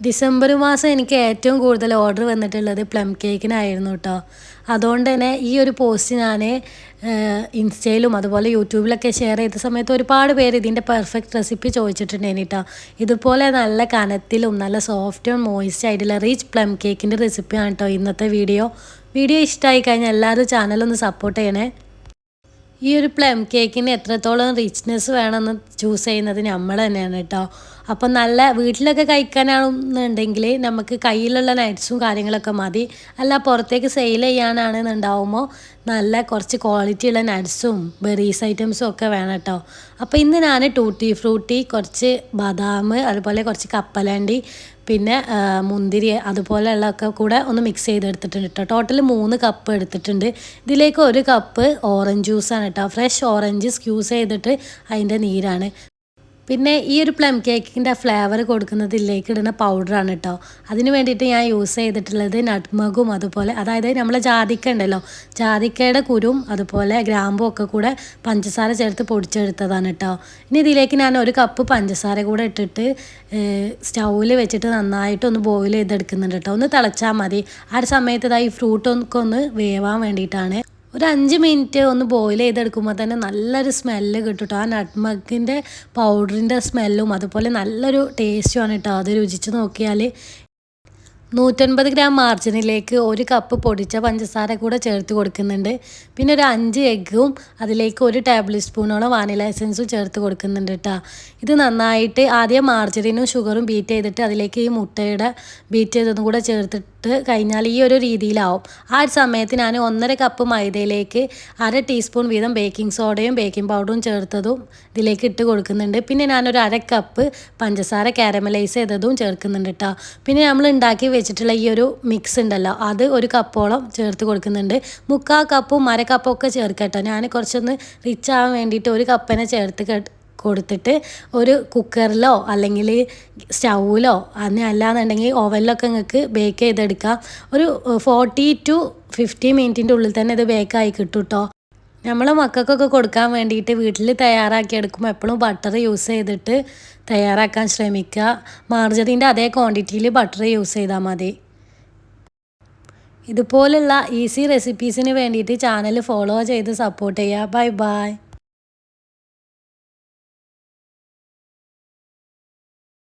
December മാസം എനിക്ക് ഏറ്റവും കൂടുതൽ ഓർഡർ വന്നിട്ടുള്ളത് പ്ലം കേക്കിനായിരുന്നു കേട്ടോ അതുകൊണ്ട് തന്നെ ഈ ഒരു പോസ്റ്റ് ഞാൻ ഇൻസ്റ്റയിലും അതുപോലെ യൂട്യൂബിലൊക്കെ ഷെയർ ചെയ്ത സമയത്ത് ഒരുപാട് പേര് ഇതിന്റെ പെർഫെക്റ്റ് റെസിപ്പി ചോദിച്ചിട്ടുണ്ടായിരുന്നു കേട്ടോ ഇതുപോലെ നല്ല കനത്തിലും നല്ല സോഫ്റ്റും മോയിസ്റ്റ് ആയിട്ടുള്ള റീച്ച് പ്ലം കേക്കിന്റെ റെസിപ്പിയാണ് കേട്ടോ ഇന്നത്തെ വീഡിയോ വീഡിയോ ഇഷ്ടമായി കഴിഞ്ഞാൽ എല്ലാവരും ചാനലൊന്ന് സപ്പോർട്ട് ചെയ്യണേ. ഈ ഒരു പ്ലം കേക്കിന് എത്രത്തോളം റിച്ച്നെസ് വേണമെന്ന് ചൂസ് ചെയ്യുന്നത് നമ്മൾ തന്നെയാണ് കേട്ടോ. അപ്പം നല്ല വീട്ടിലൊക്കെ കഴിക്കാനാണെന്നുണ്ടെങ്കിൽ നമുക്ക് കയ്യിലുള്ള നൈറ്റ്സും കാര്യങ്ങളൊക്കെ മതി. അല്ല പുറത്തേക്ക് സെയിൽ ചെയ്യാനാണെന്നുണ്ടാവുമ്പോൾ നല്ല കുറച്ച് ക്വാളിറ്റി ഉള്ള നട്ട്സും ബെറീസ് ഐറ്റംസും ഒക്കെ വേണം കേട്ടോ. അപ്പോൾ ഇന്ന് ഞാൻ ടൂട്ടി ഫ്രൂട്ടി കുറച്ച് ബദാം അതുപോലെ കുറച്ച് കപ്പലണ്ടി പിന്നെ മുന്തിരി അതുപോലെയുള്ളതൊക്കെ കൂടെ ഒന്ന് മിക്സ് ചെയ്തെടുത്തിട്ടുണ്ട് കേട്ടോ ടോട്ടൽ മൂന്ന് കപ്പ് എടുത്തിട്ടുണ്ട്. ഇതിലേക്ക് ഒരു കപ്പ് ഓറഞ്ച് ജ്യൂസാണ് കേട്ടോ ഫ്രഷ് ഓറഞ്ച് സ്ക്യൂസ് ചെയ്തിട്ട് അതിന്റെ നീരാണ്. പിന്നെ ഈ ഒരു പ്ലം കേക്കിന്റെ ഫ്ലേവർ കൊടുക്കുന്നത് ഇതിലേക്ക് ഇടുന്ന പൗഡറാണ് കേട്ടോ അതിന് വേണ്ടിയിട്ട് ഞാൻ യൂസ് ചെയ്തിട്ടുള്ളത് നട്ട്മഗും അതുപോലെ അതായത് നമ്മൾ ജാതിക്ക ഉണ്ടല്ലോ ജാതിക്കയുടെ കുരും അതുപോലെ ഗ്രാമ്പും ഒക്കെ കൂടെ പഞ്ചസാര ചേർത്ത് പൊടിച്ചെടുത്തതാണ് കേട്ടോ ഇനി ഇതിലേക്ക് ഞാൻ ഒരു കപ്പ് പഞ്ചസാര കൂടെ ഇട്ടിട്ട് സ്റ്റൗവിൽ വെച്ചിട്ട് നന്നായിട്ട് ഒന്ന് ബോയിൽ ചെയ്തെടുക്കുന്നുണ്ട് കേട്ടോ ഒന്ന് തിളച്ചാൽ മതി. ആ ഒരു സമയത്ത് ഇതായി ഫ്രൂട്ടൊക്കെ ഒന്ന് വേവാൻ വേണ്ടിയിട്ടാണ്. ഒരു അഞ്ച് മിനിറ്റ് ഒന്ന് ബോയിൽ ചെയ്തെടുക്കുമ്പോൾ തന്നെ നല്ലൊരു സ്മെല്ല് കിട്ടും കേട്ടോ ആ നട്ട്മഗിന്റെ പൗഡറിന്റെ സ്മെല്ലും അതുപോലെ നല്ലൊരു ടേസ്റ്റുമാണ് കേട്ടോ അത് രുചിച്ച് നോക്കിയാൽ നൂറ്റൻപത് ഗ്രാം മാർജിനിലേക്ക് ഒരു കപ്പ് പൊടിച്ച പഞ്ചസാര കൂടെ ചേർത്ത് കൊടുക്കുന്നുണ്ട്. പിന്നെ ഒരു അഞ്ച് എഗ്ഗും അതിലേക്ക് ഒരു ടേബിൾ സ്പൂണോളം വാനില എസൻസും ചേർത്ത് കൊടുക്കുന്നുണ്ട് കേട്ടോ ഇത് നന്നായിട്ട് ആദ്യം മാർജറിനും ഷുഗറും ബീറ്റ് ചെയ്തിട്ട് അതിലേക്ക് ഈ മുട്ടയുടെ ബീറ്റ് ചെയ്തതും കൂടെ ചേർത്തിട്ട് കഴിഞ്ഞാൽ ഈ ഒരു രീതിയിലാവും. ആ ഒരു സമയത്ത് ഞാൻ ഒന്നര കപ്പ് മൈദയിലേക്ക് അര ടീസ്പൂൺ വീതം ബേക്കിംഗ് സോഡയും ബേക്കിംഗ് പൗഡറും ചേർത്തതും ഇതിലേക്ക് ഇട്ട് കൊടുക്കുന്നുണ്ട്. പിന്നെ ഞാനൊരു അര കപ്പ് പഞ്ചസാര കാരമലൈസ് ചെയ്തതും ചേർക്കുന്നുണ്ട് കേട്ടോ പിന്നെ നമ്മൾ ഉണ്ടാക്കി വെച്ചിട്ടുള്ള ഈ ഒരു മിക്സ് ഉണ്ടല്ലോ. അത് ഒരു കപ്പോളം ചേർത്ത് കൊടുക്കുന്നുണ്ട്. മുക്കാ കപ്പും അര കപ്പും ഒക്കെ ചേർക്കട്ടോ. ഞാൻ കുറച്ചൊന്ന് റിച്ച് ആവാൻ വേണ്ടിയിട്ട് ഒരു കപ്പനെ ചേർത്ത് കൊടുത്തിട്ട് ഒരു കുക്കറിലോ അല്ലെങ്കിൽ സ്റ്റൗവിലോ അതിന് അല്ലാന്നുണ്ടെങ്കിൽ ഓവനിലൊക്കെ നിങ്ങൾക്ക് ബേക്ക് ചെയ്തെടുക്കാം. ഒരു ഫോർട്ടി ടു ഫിഫ്റ്റി മിനിറ്റിന്റെ ഉള്ളിൽ തന്നെ ഇത് ബേക്കായി കിട്ടും കേട്ടോ നമ്മൾ മക്കൾക്കൊക്കെ കൊടുക്കാൻ വേണ്ടിയിട്ട് വീട്ടിൽ തയ്യാറാക്കി എടുക്കുമ്പോൾ എപ്പോഴും ബട്ടർ യൂസ് ചെയ്തിട്ട് തയ്യാറാക്കാൻ ശ്രമിക്കുക മാർജറിന്റെ അതേ ക്വാണ്ടിറ്റിയിൽ ബട്ടർ യൂസ് ചെയ്താൽ മതി. ഇതുപോലുള്ള ഈസി റെസിപ്പീസിന് വേണ്ടിയിട്ട് ചാനൽ ഫോളോ ചെയ്ത് സപ്പോർട്ട് ചെയ്യുക ബൈ ബൈ